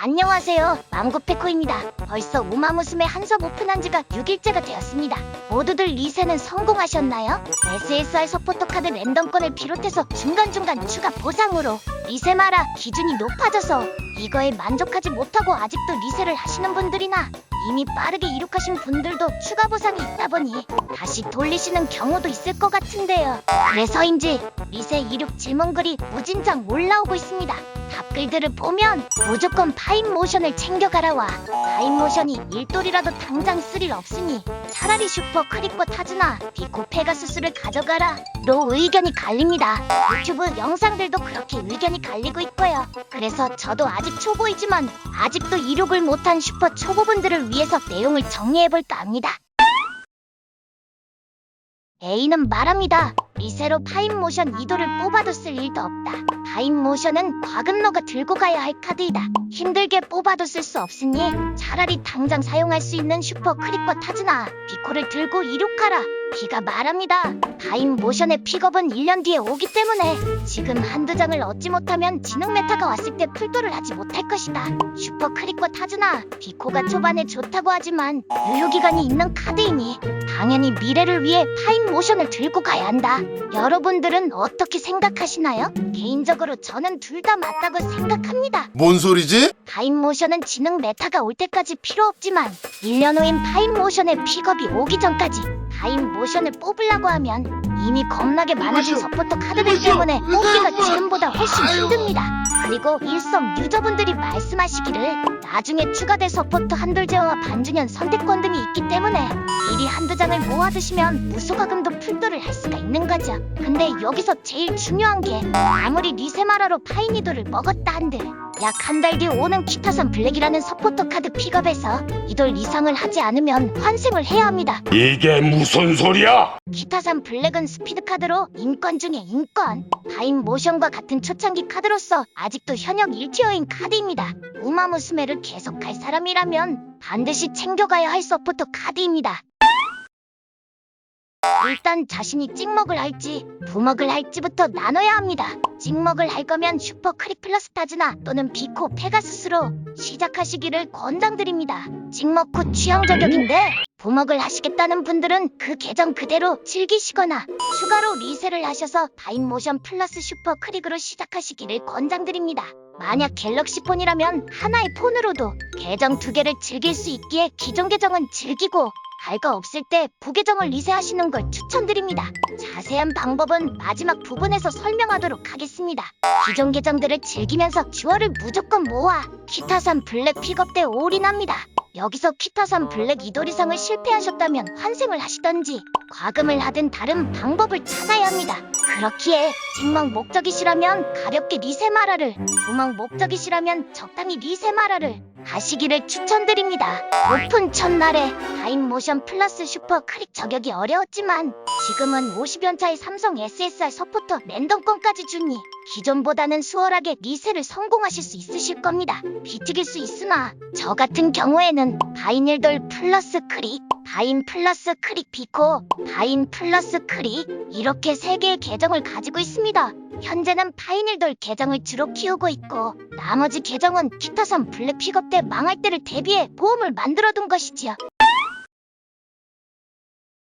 안녕하세요. 망고페코입니다. 벌써 우마무스메 한섭 오픈한 지가 6일째가 되었습니다. 모두들 리세는 성공하셨나요? SSR 서포터 카드 랜덤권을 비롯해서 중간중간 추가 보상으로 리세마라 기준이 높아져서 이거에 만족하지 못하고 아직도 리세를 하시는 분들이나 이미 빠르게 이륙하신 분들도 추가 보상이 있다 보니 다시 돌리시는 경우도 있을 것 같은데요. 그래서인지 리세 이륙 질문글이 무진장 올라오고 있습니다. 답글들을 보면 무조건 파인 모션을 챙겨가라와 파인 모션이 일돌이라도 당장 쓸일 없으니 차라리 슈퍼 크리퍼 타즈나 비코 페가수스를 가져가라 로 의견이 갈립니다. 유튜브 영상들도 그렇게 의견이 갈리고 있고요. 그래서 저도 아직 초보이지만 아직도 이륙을 못한 슈퍼 초보분들을 위해서 내용을 정리해볼까 합니다. A는 말합니다. 리세로 파인 모션 2도를 뽑아도 쓸 일도 없다. 파인 모션은 과금러가 들고 가야 할 카드이다. 힘들게 뽑아도 쓸 수 없으니 차라리 당장 사용할 수 있는 슈퍼 크리퍼 타즈나 비코를 들고 이륙하라. 비가 말합니다. 파인 모션의 픽업은 1년 뒤에 오기 때문에 지금 한두 장을 얻지 못하면 지능 메타가 왔을 때 풀도를 하지 못할 것이다. 슈퍼 크리퍼 타즈나 비코가 초반에 좋다고 하지만 유효기간이 있는 카드이니 당연히 미래를 위해 파인 모션을 들고 가야 한다. 여러분들은 어떻게 생각하시나요? 개인적으로 저는 둘 다 맞다고 생각합니다. 뭔 소리지? 파인 모션은 지능 메타가 올 때까지 필요 없지만 1년 후인 파인 모션의 픽업이 오기 전까지 파인 모션을 뽑으려고 하면 이미 겁나게 많아진. 서포터 카드들. 때문에 뽑기가. 지금보다 훨씬. 힘듭니다. 그리고 일성 유저분들이 말씀하시기를 나중에 추가될 서포터 한돌 제어와 반주년 선택권 등이 있기 때문에 미리 한두 장을 모아 두시면 무소가금도 풀도를 할 수가 있는 거죠. 근데 여기서 제일 중요한 게 아무리 리세마라로 파이니도를 먹었다 한들 약 한 달 뒤 오는 키타산 블랙이라는 서포터 카드 픽업에서 이돌 이상을 하지 않으면 환생을 해야 합니다. 이게 무슨 소리야? 기타산 블랙은 스피드 카드로 인권 중에 인권. 파인 모션과 같은 초창기 카드로서 아직도 현역 1티어인 카드입니다. 우마무스메를 계속 갈 사람이라면 반드시 챙겨가야 할 서포터 카드입니다. 일단 자신이 찍먹을 할지 부먹을 할지부터 나눠야 합니다. 찍먹을 할 거면 슈퍼 크릭 플러스 타즈나 또는 비코 페가수스로 시작하시기를 권장드립니다. 찍먹 후 취향 저격인데 부먹을 하시겠다는 분들은 그 계정 그대로 즐기시거나 추가로 리세를 하셔서 바인 모션 플러스 슈퍼 크릭으로 시작하시기를 권장드립니다. 만약 갤럭시 폰이라면 하나의 폰으로도 계정 두 개를 즐길 수 있기에 기존 계정은 즐기고 할 거 없을 때 부계정을 리세하시는 걸 추천드립니다. 자세한 방법은 마지막 부분에서 설명하도록 하겠습니다. 기존 계정들을 즐기면서 듀얼을 무조건 모아 키타산 블랙 픽업 때 올인합니다. 여기서 키타산 블랙 이도리상을 실패하셨다면 환생을 하시던지 과금을 하든 다른 방법을 찾아야 합니다. 그렇기에 직망 목적이시라면 가볍게 리세마라를 도망 목적이시라면 적당히 리세마라를 하시기를 추천드립니다. 오픈 첫날에 타임모션 플러스 슈퍼 크릭 저격이 어려웠지만 지금은 50연 차의 삼성 SSR 서포터 랜덤권까지 주니 기존보다는 수월하게 리세를 성공하실 수 있으실 겁니다. 비트길 수 있으나 저 같은 경우에는 바인일돌 플러스 크릭, 바인 플러스 크릭 비코, 바인 플러스 크릭 이렇게 세 개의 계정을 가지고 있습니다. 현재는 파이닐돌 계정을 주로 키우고 있고 나머지 계정은 키타산 블랙 픽업 때 망할 때를 대비해 보험을 만들어둔 것이지요.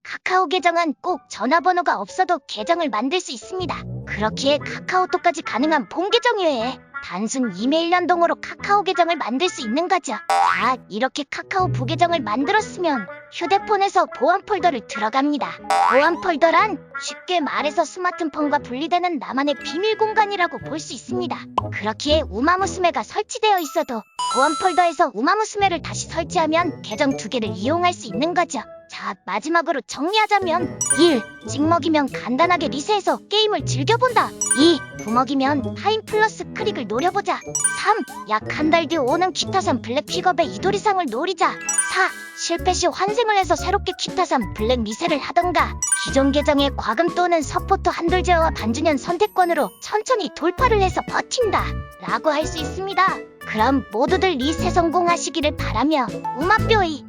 카카오 계정은 꼭 전화번호가 없어도 계정을 만들 수 있습니다. 그렇기에 카카오톡까지 가능한 본 계정 외에 단순 이메일 연동으로 카카오 계정을 만들 수 있는 거죠. 자, 이렇게 카카오 부계정을 만들었으면 휴대폰에서 보안 폴더를 들어갑니다. 보안 폴더란 쉽게 말해서 스마트폰과 분리되는 나만의 비밀 공간이라고 볼 수 있습니다. 그렇기에 우마무스메가 설치되어 있어도 보안 폴더에서 우마무스메를 다시 설치하면 계정 두 개를 이용할 수 있는 거죠. 자, 마지막으로 정리하자면 1. 찍먹이면 간단하게 리세해서 게임을 즐겨본다. 2. 부먹이면 파인 플러스 크릭을 노려보자. 3. 약 한 달 뒤 오는 키타산 블랙 픽업의 이도리상을 노리자. 4. 실패 시 환생을 해서 새롭게 키타산 블랙 미세를 하던가 기존 계정의 과금 또는 서포터 한돌 제어와 반주년 선택권으로 천천히 돌파를 해서 버틴다 라고 할 수 있습니다. 그럼 모두들 리세 성공하시기를 바라며 우마뼈이